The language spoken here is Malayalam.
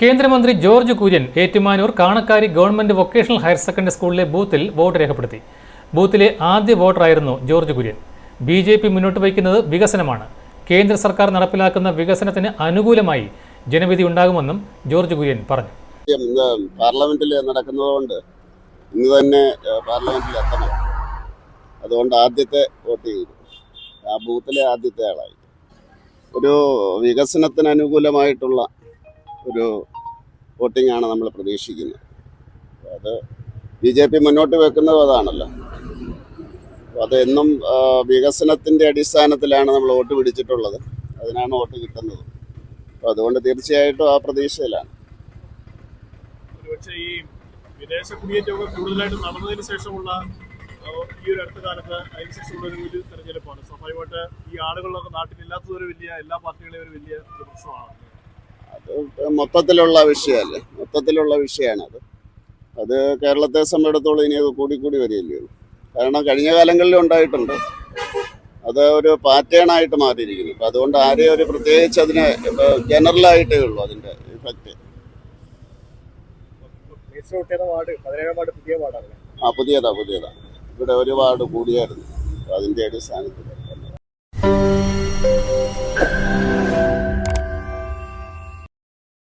കേന്ദ്രമന്ത്രി George Kurian Ettumanoor Kanakkari government vocational higher secondary സ്കൂളിലെ ബൂത്തിൽ വോട്ട് രേഖപ്പെടുത്തി. ബൂത്തിലെ ആദ്യ വോട്ടറായിരുന്നു George Kurian. B J P മുന്നോട്ട് വയ്ക്കുന്നത് വികസനമാണ്. കേന്ദ്ര സർക്കാർ നടപ്പിലാക്കുന്ന വികസനത്തിന് അനുകൂലമായി ജനവിധി ഉണ്ടാകുമെന്നും ജോർജ് കുര്യൻ പറഞ്ഞു. പാർലമെന്റിൽ നടക്കുന്നതുകൊണ്ട് ഇന്ന് തന്നെ പാർലമെന്റിൽ എത്തണം. അതുകൊണ്ട് ആദ്യത്തെ വോട്ട് ചെയ്തു. ആ ബൂത്തിലെ ആദ്യത്തെ ആളായി. ഒരു വികസനത്തിന് അനുകൂലമായിട്ടുള്ള ഒരു വോട്ടിംഗ് ആണ് നമ്മൾ പ്രതീക്ഷിക്കുന്നത്. അത് ബി ജെ പി മുന്നോട്ട് വെക്കുന്നത് അതാണല്ലോ. അത് എന്നും ആ, വികസനത്തിന്റെ അടിസ്ഥാനത്തിലാണ് നമ്മൾ വോട്ട് പിടിച്ചിട്ടുള്ളത്. അതിനാണ് വോട്ട് കിട്ടുന്നത്. അപ്പോൾ അതുകൊണ്ട് തീർച്ചയായിട്ടും ആ പ്രതീക്ഷയിലാണ്. ഈ വിദേശ ശേഷമുള്ള ഈ ഒരു അടുത്ത കാലത്ത് അതിനുശേഷമുള്ള ഒരു സ്വാഭാവികമായിട്ട് ഈ ആളുകളൊക്കെ നാട്ടിലില്ലാത്തത് ഒരു വലിയ എല്ലാ പാർട്ടികളെയും ഒരു വലിയ പ്രശ്നമാണ്. മൊത്തത്തിലുള്ള വിഷയമല്ലേ? മൊത്തത്തിലുള്ള വിഷയമാണത്. അത് കേരളത്തെ സംബന്ധിച്ചിടത്തോളം ഇനി അത് കൂടിക്കൂടി വരികയല്ലേ കാരണം കഴിഞ്ഞ കാലങ്ങളിലും ഉണ്ടായിട്ടുണ്ട്. അത് ഒരു പാറ്റേൺ ആയിട്ട് മാറിയിരിക്കുന്നു. അപ്പം അതുകൊണ്ട് ആരെയും ഒരു പ്രത്യേകിച്ച് അതിന് ജനറലായിട്ടേ ഉള്ളൂ അതിന്റെ ഇഫക്റ്റ് ആ പുതിയതാ പുതിയതാ. ഇവിടെ ഒരു വാർഡ് കൂടിയായിരുന്നു. അതിന്റെ അടിസ്ഥാനത്തിൽ.